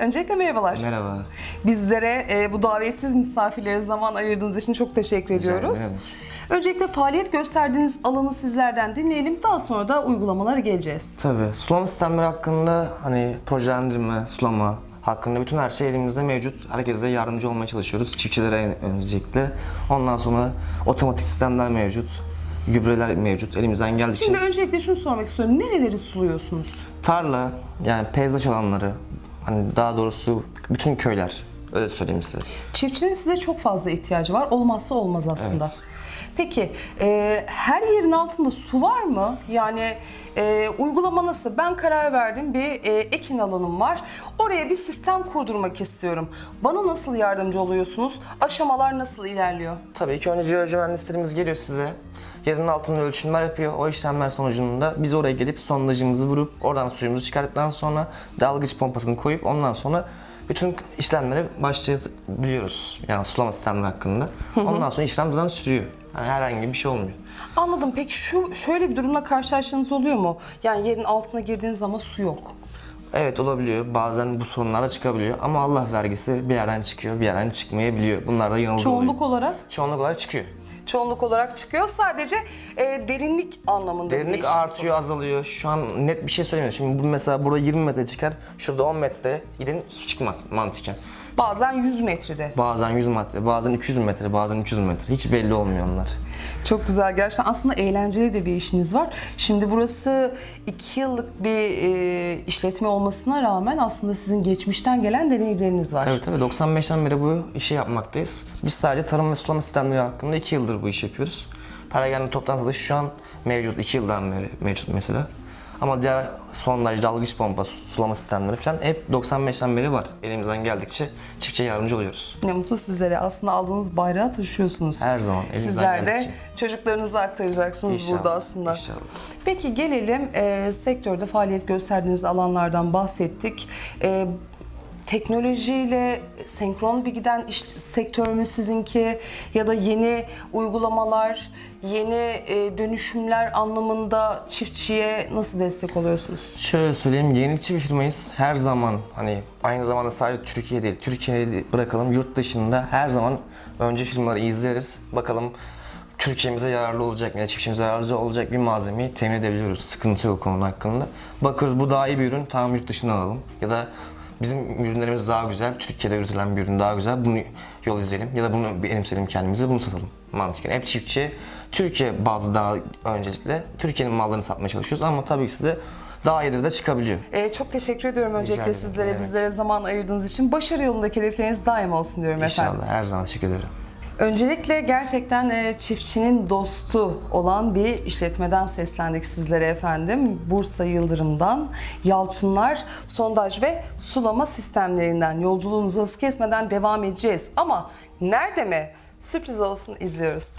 Öncelikle merhabalar. Merhaba. Bizlere e, bu davetsiz misafirlere zaman ayırdığınız için çok teşekkür ediyoruz. ederim. Öncelikle faaliyet gösterdiğiniz alanı sizlerden dinleyelim. Daha sonra da uygulamalara geleceğiz. Tabii sulama sistemleri hakkında hani projelendirme, sulama hakkında bütün her şey elimizde mevcut. Herkese yardımcı olmaya çalışıyoruz. Çiftçilere öncelikle. Ondan sonra otomatik sistemler mevcut. Gübreler mevcut. Elimizden geldikçe. Şimdi öncelikle şunu sormak istiyorum. Nereleri suluyorsunuz? Tarla, yani peyzaj alanları, hani daha doğrusu bütün köyler. Öyle söyleyeyim size. Çiftçinin size çok fazla ihtiyacı var. Olmazsa olmaz aslında. Evet. Peki e, her yerin altında su var mı? Yani e, uygulama nasıl? Ben karar verdim bir e, ekin alanım var. Oraya bir sistem kurdurmak istiyorum. Bana nasıl yardımcı oluyorsunuz? Aşamalar nasıl ilerliyor? Tabii ki önce jeoloji mühendislerimiz geliyor size. Yerin altında ölçümler yapıyor. O işlemler sonucunda biz oraya gelip sondajımızı vurup oradan suyumuzu çıkarttıktan sonra dalgıç pompasını koyup ondan sonra bütün işlemlere başlayabiliyoruz. Yani sulama sistemleri hakkında. Ondan sonra işlem bizden sürüyor. Yani herhangi bir şey olmuyor. Anladım. Peki şu şöyle bir durumla karşılaştığınız oluyor mu? Yani yerin altına girdiğiniz ama su yok. Evet olabiliyor. Bazen bu sorunlar da çıkabiliyor. Ama Allah vergisi bir yerden çıkıyor, bir yerden çıkmayabiliyor. Bunlar da yanılgı Çoğunluk oluyor. olarak Çoğunluk olarak çıkıyor. Çoğunluk olarak çıkıyor. Sadece e, derinlik anlamında bir Derinlik değişiklik artıyor, azalıyor. Şu an net bir şey söylemiyorum. Şimdi bu mesela burada 20 metre çıkar, şurada 10 metrede gidin su çıkmaz mantıken. Bazen 100 metrede. Bazen 100 metre, bazen 200 metre, bazen 300 metre. Hiç belli olmuyor onlar. Çok güzel gerçekten. Aslında eğlenceli de bir işiniz var. Şimdi burası 2 yıllık bir e, işletme olmasına rağmen aslında sizin geçmişten gelen deneyimleriniz var. Tabii tabii 95'ten beri bu işi yapmaktayız. Biz sadece tarım ve sulama sistemleri hakkında 2 yıldır bu işi yapıyoruz. Perakende toptan satış şu an mevcut, 2 yıldan beri mevcut mesela. Ama diğer sondaj, dalgıç pompa, sulama sistemleri falan hep 95'ten beri var. Elimizden geldikçe çiftçiye yardımcı oluyoruz. Ne mutlu sizlere. Aslında aldığınız bayrağı taşıyorsunuz. Her zaman elimizden Sizler de geldikçe. çocuklarınıza aktaracaksınız İnşallah, burada aslında. inşallah. Peki gelelim e, sektörde faaliyet gösterdiğiniz alanlardan bahsettik. E, teknolojiyle senkron bir giden iş sektör mü sizinki ya da yeni uygulamalar, yeni e, dönüşümler anlamında çiftçiye nasıl destek oluyorsunuz? Şöyle söyleyeyim, yenilikçi bir firmayız. Her zaman hani aynı zamanda sadece Türkiye değil, Türkiye'yi bırakalım yurt dışında her zaman önce firmaları izleriz. Bakalım Türkiye'mize yararlı olacak ya da çiftçimize yararlı olacak bir malzemeyi temin edebiliyoruz. Sıkıntı yok konu hakkında. Bakıyoruz bu daha iyi bir ürün, tamam yurt dışından alalım. Ya da bizim ürünlerimiz daha güzel, Türkiye'de üretilen bir ürün daha güzel, bunu yol izleyelim. Ya da bunu benimseyelim kendimize, bunu satalım mantıken. Hep çiftçi, Türkiye bazı daha öncelikle Türkiye'nin mallarını satmaya çalışıyoruz ama tabii ki de daha iyileri de çıkabiliyor. E, çok teşekkür ediyorum öncelikle ederim, sizlere, bizlere zaman ayırdığınız için. Başarı yolundaki hedefleriniz daim olsun diyorum efendim. İnşallah her zaman teşekkür ederim. Öncelikle gerçekten e, çiftçinin dostu olan bir işletmeden seslendik sizlere efendim. Bursa Yıldırım'dan Yalçınlar sondaj ve sulama sistemlerinden yolculuğumuzu hız kesmeden devam edeceğiz. Ama nerede mi? Sürpriz olsun izliyoruz.